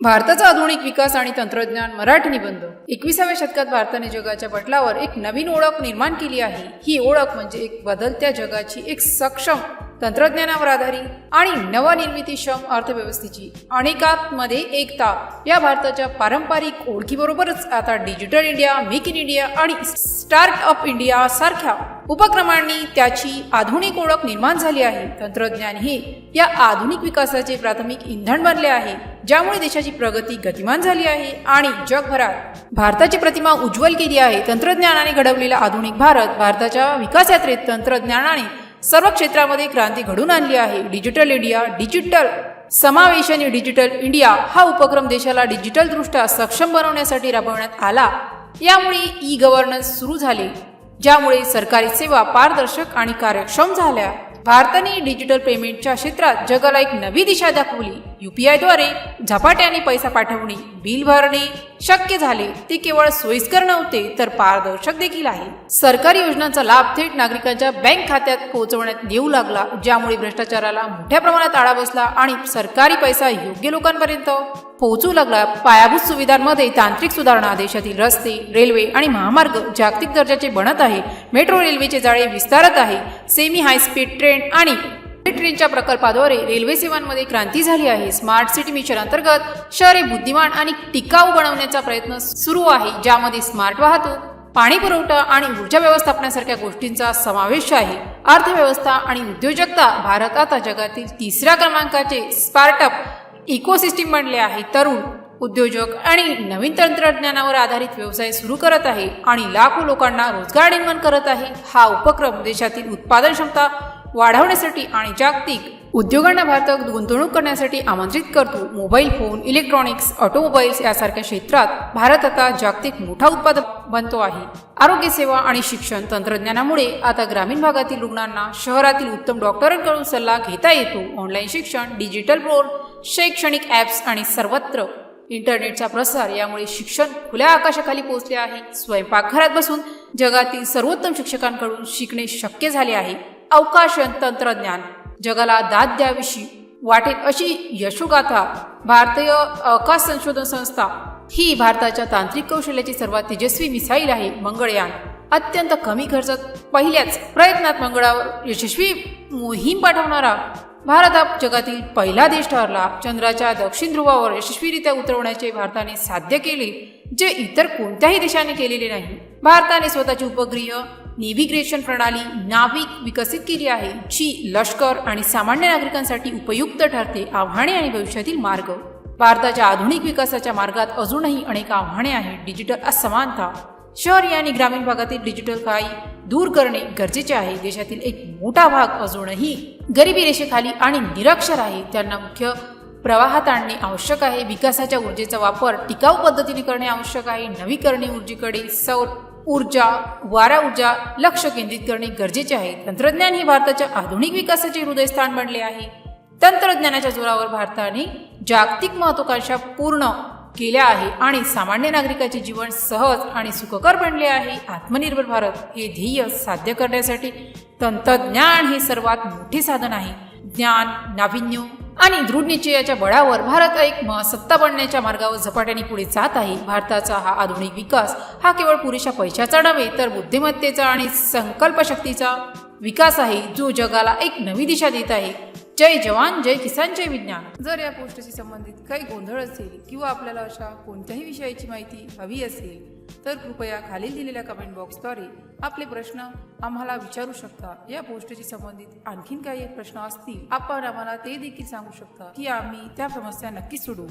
भारताचा आधुनिक विकास आणि तंत्रज्ञान मराठी निबंध. एकविसाव्या शतकात भारताने जगाच्या पटलावर एक नवीन ओळख निर्माण केली आहे. ही ओळख म्हणजे एक बदलत्या जगाची एक सक्षम तंत्रज्ञानावर आधारित आणि नवनिर्मितीक्षम अर्थव्यवस्थेची अनेकांमध्ये एकता या भारताच्या पारंपरिक ओळखीबरोबरच आता digital India make in India आणि स्टार्टअप इंडिया सारख्या उपक्रमांनी त्याची आधुनिक ओळख निर्माण झाली आहे. तंत्रज्ञान हे या आधुनिक विकासाचे प्राथमिक इंधन बनले आहे ज्यामुळे देशाची प्रगती गतिमान झाली आहे आणि जगभरात भारताची प्रतिमा उज्ज्वल केली आहे. तंत्रज्ञानाने घडवलेला आधुनिक भारत भारताच्या विकास यात्रेत तंत्रज्ञानाने सर्व क्षेत्रामध्ये क्रांती घडून आणली आहे. डिजिटल इंडिया डिजिटल समावेशन डिजिटल इंडिया हा उपक्रम देशाला डिजिटल दृष्ट्या सक्षम बनवण्यासाठी राबवण्यात आला. यामुळे ई गव्हर्नन्स सुरू झाले. ज्यामुळे सरकारी सेवा पारदर्शक आणि कार्यक्षम झाल्या. भारताने डिजिटल पेमेंटच्या क्षेत्रात जगाला एक नवी दिशा दाखवली. युपीआयद्वारे झपाट्याने पैसा पाठवणे बिल भरणे शक्य झाले ते केवळ सोयीस्कर नव्हते तर पारदर्शक देखील आहे. सरकारी योजनांचा लाभ थेट नागरिकांच्या बँक खात्यात पोहोचवण्यात येऊ लागला ज्यामुळे भ्रष्टाचाराला मोठ्या प्रमाणात आळा बसला आणि सरकारी पैसा योग्य लोकांपर्यंत पोहोचू लागला. पायाभूत सुविधांमध्ये तांत्रिक सुधारणा देशातील रस्ते रेल्वे आणि महामार्ग जागतिक दर्जाचे बनत आहे. मेट्रो रेल्वेचे जाळे विस्तारत आहे. सेमी हाय स्पीड ट्रेन आणि ट्रेनच्या प्रकल्पाद्वारे रेल्वे सेवांमध्ये क्रांती झाली आहे. स्मार्ट सिटी मिशन अंतर्गत शहरे बुद्धिमान आणि टिकाऊ बनवण्याचा प्रयत्न सुरू आहे ज्यामध्ये स्मार्ट वाहतूक पाणी पुरवठा आणि ऊर्जा व्यवस्थापनासारख्या गोष्टींचा समावेश आहे. अर्थव्यवस्था आणि उद्योजकता भारत आता जगातील तिसऱ्या क्रमांकाचे स्टार्टअप इकोसिस्टीम बनले आहे. तरुण उद्योजक आणि नवीन तंत्रज्ञानावर आधारित व्यवसाय सुरू करत आहे आणि लाखो लोकांना रोजगार निर्माण करत आहे. हा उपक्रम देशातील उत्पादन क्षमता वाढवण्यासाठी आणि जागतिक उद्योगांना भारतात गुंतवणूक करण्यासाठी आमंत्रित करतो मोबाईल फोन इलेक्ट्रॉनिक्स ऑटोमोबाईल्स यासारख्या क्षेत्रात भारत आता जागतिक मोठा उत्पादक बनतो आहे. आरोग्य सेवा आणि शिक्षण तंत्रज्ञानामुळे आता ग्रामीण भागातील रुग्णांना शहरातील उत्तम डॉक्टरांकडून सल्ला घेता येतो. ऑनलाईन शिक्षण डिजिटल बोर्ड शैक्षणिक ॲप्स आणि सर्वत्र इंटरनेटचा प्रसार यामुळे शिक्षण खुल्या आकाशाखाली पोहोचले आहे. स्वयंपाकघरात बसून जगातील सर्वोत्तम शिक्षकांकडून शिकणे शक्य झाले आहे. अवकाश तंत्रज्ञान. जगाला दाद द्याविषयी वाटेल अशी यशोगाथा भारतीय अवकाश संशोधन संस्था ही भारताच्या तांत्रिक कौशल्याची सर्वात तेजस्वी मिसाईल आहे मंगळयान. अत्यंत कमी खर्चात पहिल्याच प्रयत्नात मंगळावर यशस्वी मोहीम पाठवणारा भारत हा जगातील पहिला देश ठरला. चंद्राच्या दक्षिण ध्रुवावर यशस्वीरित्या उतरवण्याचे भारताने साध्य केले जे इतर कोणत्याही देशाने केलेले नाही. भारताने स्वतःची उपग्रह नेव्हिग्रेशन प्रणाली नाविक विकसित केली आहे जी लष्कर आणि सामान्य नागरिकांसाठी उपयुक्त ठरते आव्हाने आणि भविष्यातील मार्ग. भारताच्या आधुनिक विकासाच्या मार्गात अजूनही अनेक आव्हाने आहेत. डिजिटल असमानता. शहरी आणि ग्रामीण भागातील डिजिटल काही दूर करणे गरजेचे आहे. देशातील एक मोठा भाग अजूनही गरिबी रेषेखाली आणि निरक्षर आहे. त्यांना मुख्य प्रवाहात आणणे आवश्यक आहे. विकासाच्या ऊर्जेचा वापर टिकाऊ पद्धतीने करणे आवश्यक आहे. नवीकरणीय ऊर्जेकडे सौर ऊर्जा वारा ऊर्जा लक्ष केंद्रित करणे गरजेचे आहे. तंत्रज्ञान हे भारताच्या आधुनिक विकासाचे हृदयस्थान बनले आहे. तंत्रज्ञानाच्या जोरावर भारताने जागतिक महत्वाकांक्षा पूर्ण केल्या आहे आणि सामान्य नागरिकाचे जीवन सहज आणि सुखकर बनले आहे. आत्मनिर्भर भारत हे ध्येय साध्य करण्यासाठी तंत्रज्ञान हे सर्वात मोठे साधन आहे. ज्ञान नाविन्य आणि दृढ निश्चयाच्या बळावर भारत एक म- सत्ता बनण्याच्या मार्गावर झपाट्याने पुढे जात आहे. भारताचा हा आधुनिक विकास हा केवळ पुरेशा पैशाचा नव्हे तर बुद्धिमत्तेचा आणि संकल्पशक्तीचा विकास आहे जो जगाला एक नवी दिशा देत आहे. जय जवान जय किसान जय विज्ञान. जर या पोस्टशी संबंधित काही गोंधळ असेल किंवा आपल्याला अशा कोणत्याही विषयाची माहिती हवी असेल तर कृपया खालील दिलेल्या कमेंट बॉक्सद्वारे आपले प्रश्न आम्हाला विचारू शकता. या पोस्टशी संबंधित आणखीन काही प्रश्न असतील आपण आम्हाला ते देखील सांगू शकता की आम्ही त्या समस्या नक्कीच सोडवू.